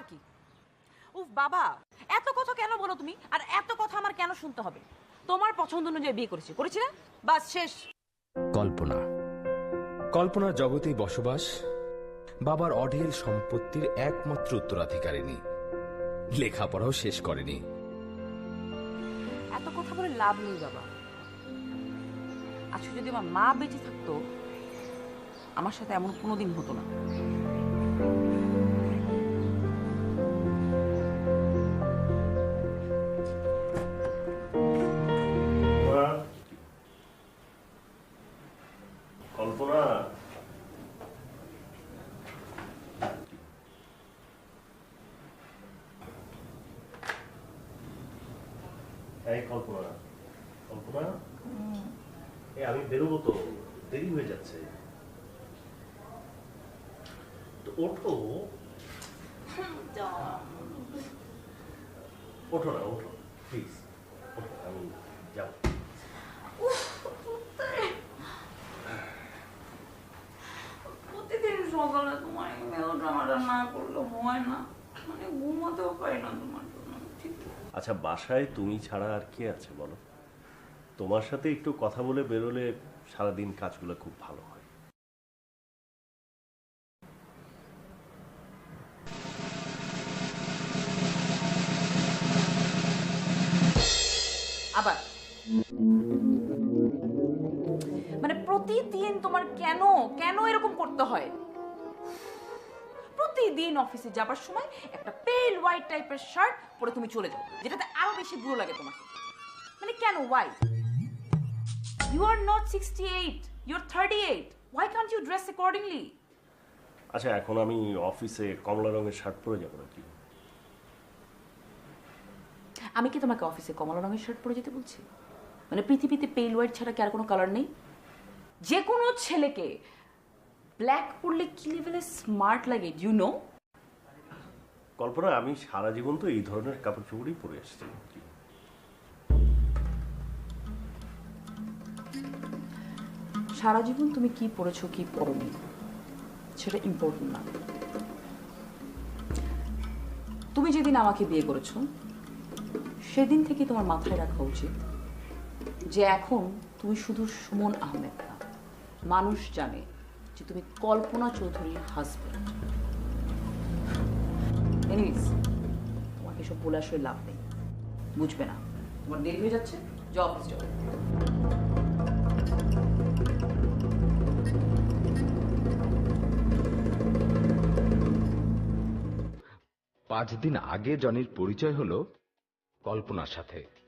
আবার কি? উফ বাবা এত কথা কেন বলো তুমি? আর এত কথা আমার কেন শুনতে হবে? তোমার পছন্দ অনুযায়ী বিয়ে করেছি করেছি না বাস শেষ। কল্পনা। কল্পনার জগতেই বসবাস বাবার অঢেল সম্পত্তির একমাত্র উত্তরাধিকারিণী। লেখাপড়াও শেষ করেনি। এত কথা বলে লাভ নেই বাবা। আজকে যদি আমার মা বেঁচে থাকতো আমার সাথে এমন কোনোদিন হতো না। এই কল্পনা কল্পনা? এই আমি বেরোবো তো দেরি হয়ে যাচ্ছে। তো ওঠো। ওঠো না ওঠো প্লিজ ওঠো আমি যাব। প্রতিদিন সকালে তোমার মেলোড্রামাটা না করলে হয় না। মানে ঘুমাতেও পারি না তোমার আচ্ছা বাসায় তুমি ছাড়া আর কে আছে বলো? তোমার সাথে একটু কথা বলে বেরোলে সারাদিন কাজগুলো খুব ভালো হয়। আবার? মানে প্রতিদিন তোমার কেন কেন এরকম করতে হয়? প্রতিদিন অফিসে যাবার সময় একটা পেল হোয়াইট টাইপের শার্ট পরে তুমি চলে যাও যেটাতে আরও বেশি বুড়ো লাগে তোমাকে। মানে কেন? Why you are not sixty eight you are thirty eight why can't you dress accordingly আচ্ছা এখন আমি অফিসে কমলা রঙের শার্ট পরে যাব নাকি? আমি কি তোমাকে অফিসে কমলা রঙের শার্ট পরে যেতে বলছি? মানে পৃথিবীতে পেল হোয়াইট ছাড়া কি আর কোনো কালার নেই? যে কোনো ছেলেকে ব্ল্যাক পরলে কি লেভেলে স্মার্ট লাগে ইউ নো কল্পনা আমি সারা জীবন তো এই ধরনের কাপড় চোপড়ই পরে আসছি সারা জীবন তুমি কি পড়েছো কি পড়োনি সেটা ইম্পর্টেন্ট না। তুমি যেদিন আমাকে বিয়ে করেছ সেদিন থেকে তোমার মাথায় রাখা উচিত যে এখন তুমি শুধু সুমন আহমেদ না মানুষ জানে যে তুমি কল্পনা চৌধুরীর হাজব্যান্ড এনিওয়েজ তোমাকে এসব বলে আসলে লাভ নেই। বুঝবে না। তোমার দেরি হয়ে যাচ্ছে, যাও অফিস যাও। পাঁচ দিন আগে জনির পরিচয় হলো কল্পনার সাথে।